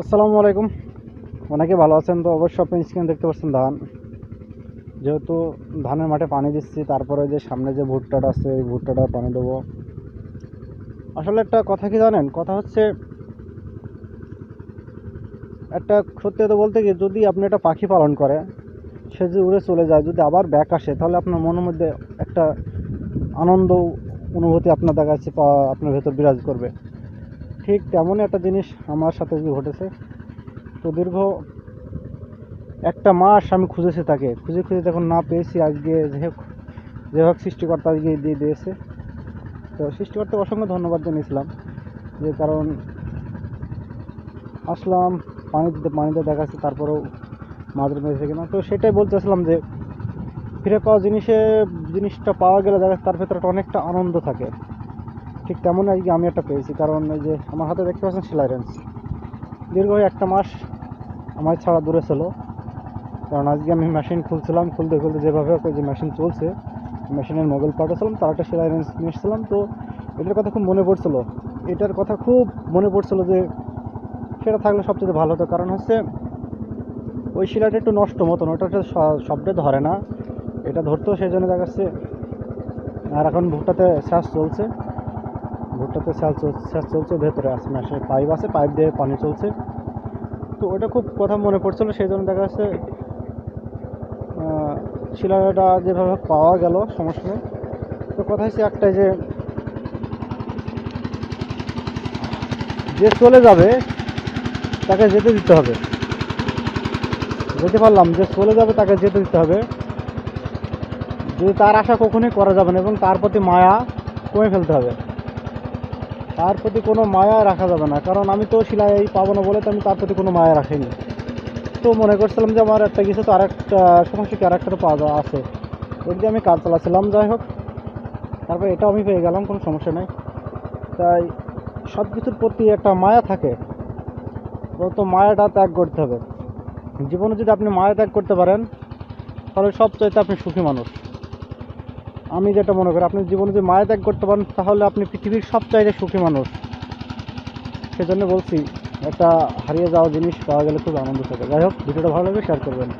আসসালামু আলাইকুম। অনেকে ভালো আছেন তো? অবশ্যই আপনি স্ক্রিন দেখতে পাচ্ছেন ধান। যেহেতু ধানের মাঠে পানি দিচ্ছি, তারপরে যে সামনে যে ভুট্টাটা আছে, এই ভুট্টাটা পানি দেবো। আসলে একটা কথা কি জানেন? কথা হচ্ছে, একটা সত্যি কথা বলতে কি যদি আপনি একটা পাখি পালন করে, সে যদি উড়ে চলে যায়, যদি আবার ব্যাক আসে, তাহলে আপনার মনের মধ্যে একটা আনন্দ, অনুভূতি আপনার দেখা যাচ্ছে পা- আপনার ভেতর বিরাজ করবে। ঠিক তেমনই একটা জিনিস আমার সাথে ঘটেছে। তো দীর্ঘ একটা মাস আমি খুঁজেছি তাকে। খুঁজে খুঁজে যখন না পেয়েছি, আজকে যে যে হোক, সৃষ্টিকর্তা আজকে দিয়ে দিয়েছে। তো সৃষ্টিকর্তা অসংখ্য ধন্যবাদ জানিয়েছিলাম যে কারণ আসলাম, পানি দিতে পানিতে দেখাচ্ছে, তারপরেও মাঝে মেরেছে কিনা। তো সেটাই বলতেছিলাম যে, ফিরে পাওয়া জিনিসে, জিনিসটা পাওয়া গেলে দেখা তার ভেতরে একটা অনেকটা আনন্দ থাকে। ঠিক তেমনই আজকে আমি একটা পেয়েছি, কারণ এই যে আমার হাতে দেখতে পাচ্ছেন সেলাই রেঞ্জ। দীর্ঘ একটা মাস আমার ছাড়া দূরে ছিল, কারণ আজকে আমি মেশিন খুলছিলাম, খুলতে খুলতে যেভাবে যে মেশিন চলছে মেশিনের মোবাইল পাঠাচ্ছিলাম তার একটা সেলাই রেঞ্জ এসেছিলাম। তো এটার কথা খুব মনে পড়ছিল। এটার কথা খুব মনে পড়ছিল যে সেটা থাকলে সবচেয়ে ভালো হতো, কারণ হচ্ছে ওই শিলাটা একটু নষ্ট মতন, ওটা স- ধরে না। এটা ধরতেও সেই জন্য দেখা যাচ্ছে আর এখন ভুট্টাতে শ্বাস চলছে। ভুট্টাতে চলছে শ্বাস চলছে, ভেতরে আছে মেশিনের পাইপ আছে, পাইপ দিয়ে পানি চলছে। তো ওটা খুব কথা মনে পড়ছিল, সেই জন্য দেখা যাচ্ছে শিলাটা যেভাবে পাওয়া গেল, সমস্যা নেই। তো কথা হচ্ছে একটাই যে যে চলে যাবে, তাকে যেতে দিতে হবে। যেতে পারলাম, যে চলে যাবে, তাকে যেতে দিতে হবে। যদি তার আশা কখনোই করা যাবে না, এবং তার প্রতি মায়া কমে ফেলতে হবে। তার প্রতি কোনো মায়া রাখা যাবে না। কারণ আমি তো সিলাই পাবো না বলে তো আমি তার প্রতি কোনো মায়া রাখিনি। তো মনে করছিলাম যে আমার একটা কিছু তো আরেকটা সমস্যা কি তো পাওয়া আছে। ওই দিয়ে আমি কাজ চালাচ্ছিলাম যাই হোক। তারপর এটাও আমি পেয়ে গেলাম, কোনো সমস্যা নেই। তাই সব কিছুর প্রতি একটা মায়া থাকে। তো মায়াটা ত্যাগ করতে হবে। জীবনে যদি আপনি মায়া ত্যাগ করতে পারেন, তাহলে সবচাইতে আপনি সুখী মানুষ। আমি যেটা মনে করি, আপনি জীবনে যদি মায়া ত্যাগ করতে পারেন, তাহলে আপনি পৃথিবীর সবচাইতে সুখী মানুষ। সেজন্য বলছি, একটা হারিয়ে যাওয়া জিনিস পাওয়া গেলে খুব আনন্দ থাকে। যাই হোক, ভিডিওটা ভালো লাগে শেয়ার করবেন।